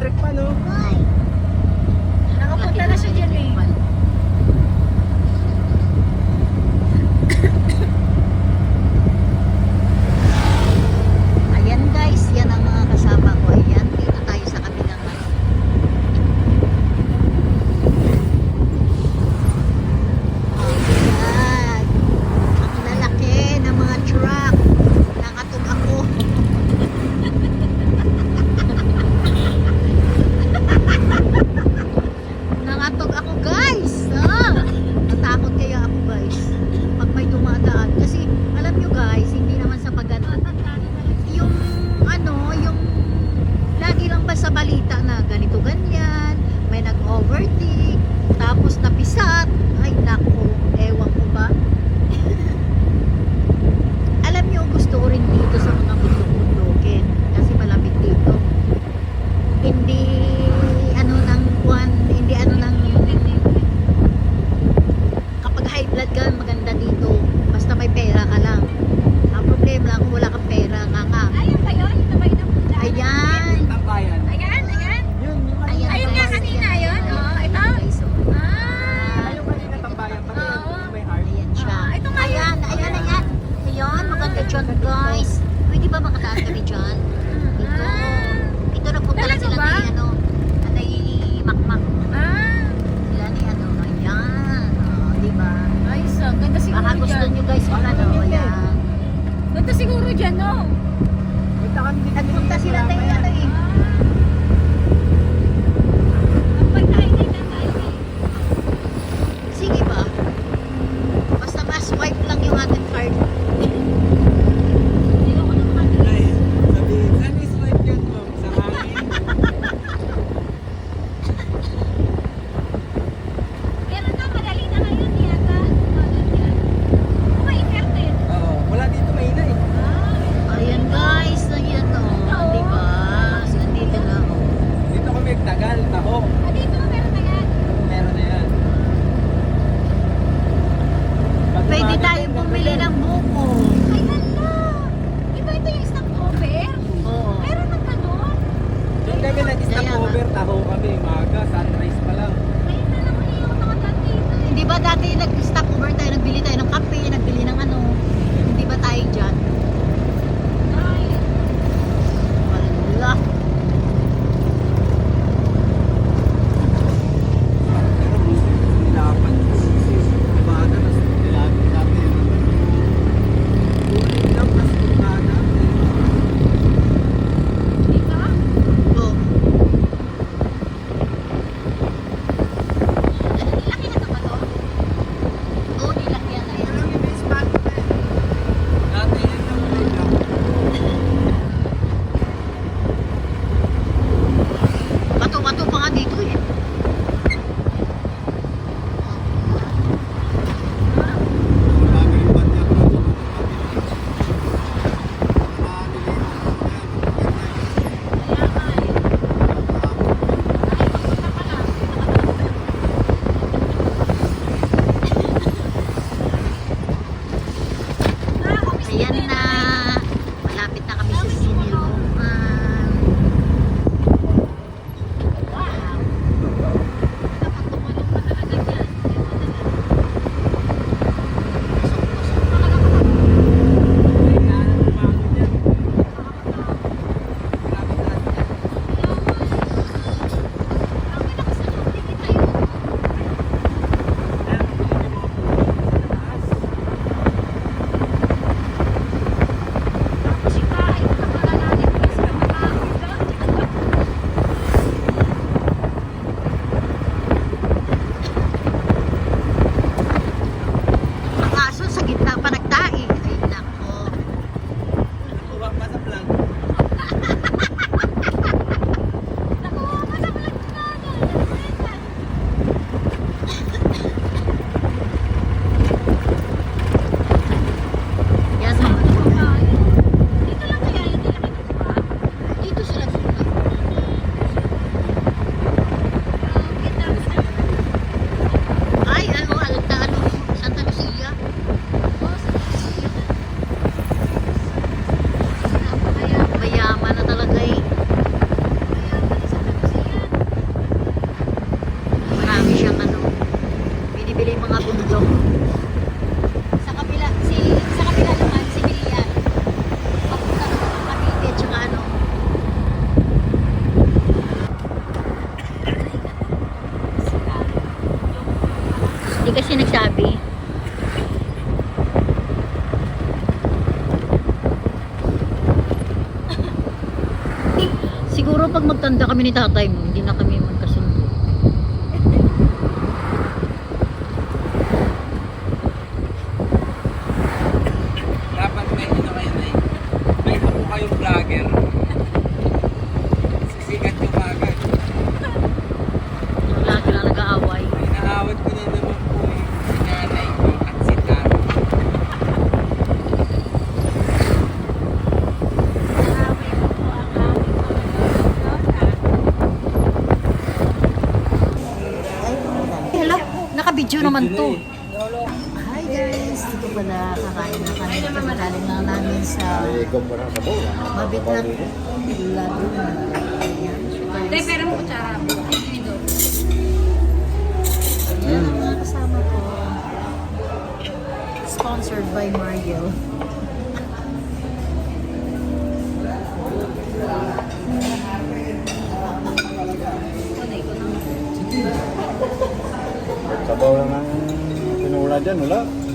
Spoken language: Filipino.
electric pa, no? Why? ano. Nagpunta sila tayo Di ba dati nag-stopover tayo, nagbili tayo ng kape, nagbili ng ano. Hindi ba tayo dyan? Hindi kasi nagsabi. Siguro pag magtanda kami ni tatay mo, hindi na kami mag Naka-video naman Video to. Hi guys! Dito pala kakain na kami. Kakain na namin sa Mabitnak Laguna. Ayan. Hindi, pero mo kutsara. Hindi doon. Yan ang mga kasama ko. Sponsored by Mario. Gianula